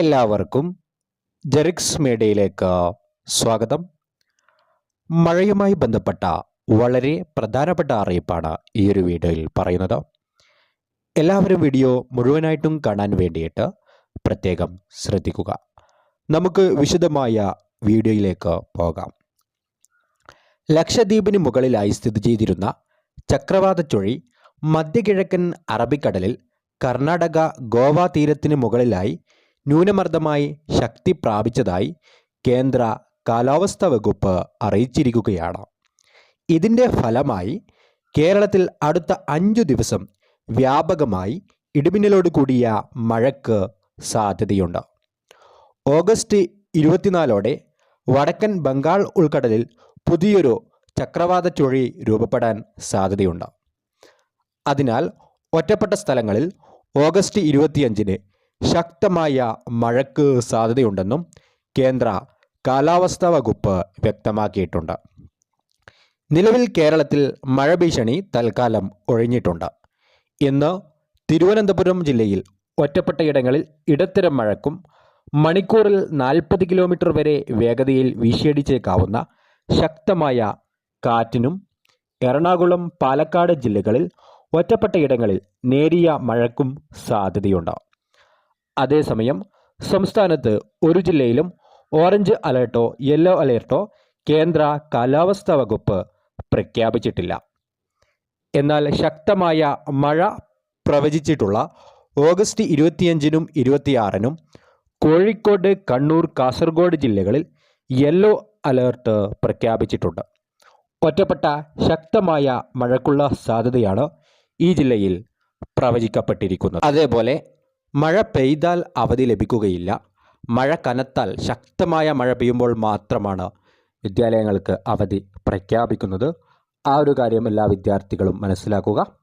എല്ലാവർക്കും ജെറിക്സ് മീഡിയയിലേക്ക് സ്വാഗതം. മഴയുമായി ബന്ധപ്പെട്ട വളരെ പ്രധാനപ്പെട്ട അറിയിപ്പാണ് ഈ ഒരു വീഡിയോയിൽ പറയുന്നത്. എല്ലാവരും വീഡിയോ മുഴുവനായിട്ടും കാണാൻ വേണ്ടിയിട്ട് പ്രത്യേകം ശ്രദ്ധിക്കുക. നമുക്ക് വിശദമായ വീഡിയോയിലേക്ക് പോകാം. ലക്ഷദ്വീപിന് മുകളിലായി സ്ഥിതി ചെയ്തിരുന്ന ചക്രവാത ചുഴി മധ്യകിഴക്കൻ അറബിക്കടലിൽ കർണാടക ഗോവ തീരത്തിന് മുകളിലായി ന്യൂനമർദ്ദമായി ശക്തി പ്രാപിച്ചതായി കേന്ദ്ര കാലാവസ്ഥാ വകുപ്പ് അറിയിച്ചിരിക്കുകയാണ്. ഇതിന്റെ ഫലമായി കേരളത്തിൽ അടുത്ത അഞ്ചു ദിവസം വ്യാപകമായി ഇടിമിന്നലോട് കൂടിയ മഴയ്ക്ക് സാധ്യതയുണ്ട്. ഓഗസ്റ്റ് ഇരുപത്തിനാലോടെ വടക്കൻ ബംഗാൾ ഉൾക്കടലിൽ പുതിയൊരു ചക്രവാത ചുഴി രൂപപ്പെടാൻ സാധ്യതയുണ്ട്. അതിനാൽ ഒറ്റപ്പെട്ട സ്ഥലങ്ങളിൽ ഓഗസ്റ്റ് ഇരുപത്തിയഞ്ചിന് ശക്തമായ മഴയ്ക്ക് സാധ്യതയുണ്ടെന്നും കേന്ദ്ര കാലാവസ്ഥാ വകുപ്പ് വ്യക്തമാക്കിയിട്ടുണ്ട്. നിലവിൽ കേരളത്തിൽ മഴ ഭീഷണി തൽക്കാലം ഒഴിഞ്ഞിട്ടുണ്ട്. ഇന്ന് തിരുവനന്തപുരം ജില്ലയിൽ ഒറ്റപ്പെട്ടയിടങ്ങളിൽ ഇടത്തരം മഴക്കും മണിക്കൂറിൽ നാൽപ്പത് കിലോമീറ്റർ വരെ വേഗതയിൽ വീശിയടിച്ചേക്കാവുന്ന ശക്തമായ കാറ്റിനും എറണാകുളം പാലക്കാട് ജില്ലകളിൽ ഒറ്റപ്പെട്ടയിടങ്ങളിൽ നേരിയ മഴക്കും സാധ്യതയുണ്ട്. അതേസമയം സംസ്ഥാനത്ത് ഒരു ജില്ലയിലും ഓറഞ്ച് അലേർട്ടോ യെല്ലോ അലേർട്ടോ കേന്ദ്ര കാലാവസ്ഥാ വകുപ്പ് പ്രഖ്യാപിച്ചിട്ടില്ല. എന്നാൽ ശക്തമായ മഴ പ്രവചിച്ചിട്ടുള്ള ഓഗസ്റ്റ് ഇരുപത്തിയഞ്ചിനും ഇരുപത്തിയാറിനും കോഴിക്കോട് കണ്ണൂർ കാസർഗോഡ് ജില്ലകളിൽ യെല്ലോ അലേർട്ട് പ്രഖ്യാപിച്ചിട്ടുണ്ട്. ഒറ്റപ്പെട്ട ശക്തമായ മഴക്കുള്ള സാധ്യതയാണ് ഈ ജില്ലയിൽ പ്രവചിക്കപ്പെട്ടിരിക്കുന്നത്. അതേപോലെ മഴ പെയ്താൽ അവധി ലഭിക്കുകയില്ല. മഴ കനത്താൽ ശക്തമായ മഴ പെയ്യുമ്പോൾ മാത്രമാണ് വിദ്യാലയങ്ങൾക്ക് അവധി പ്രഖ്യാപിക്കുന്നത്. ആ ഒരു കാര്യം എല്ലാ വിദ്യാർത്ഥികളും മനസ്സിലാക്കുക.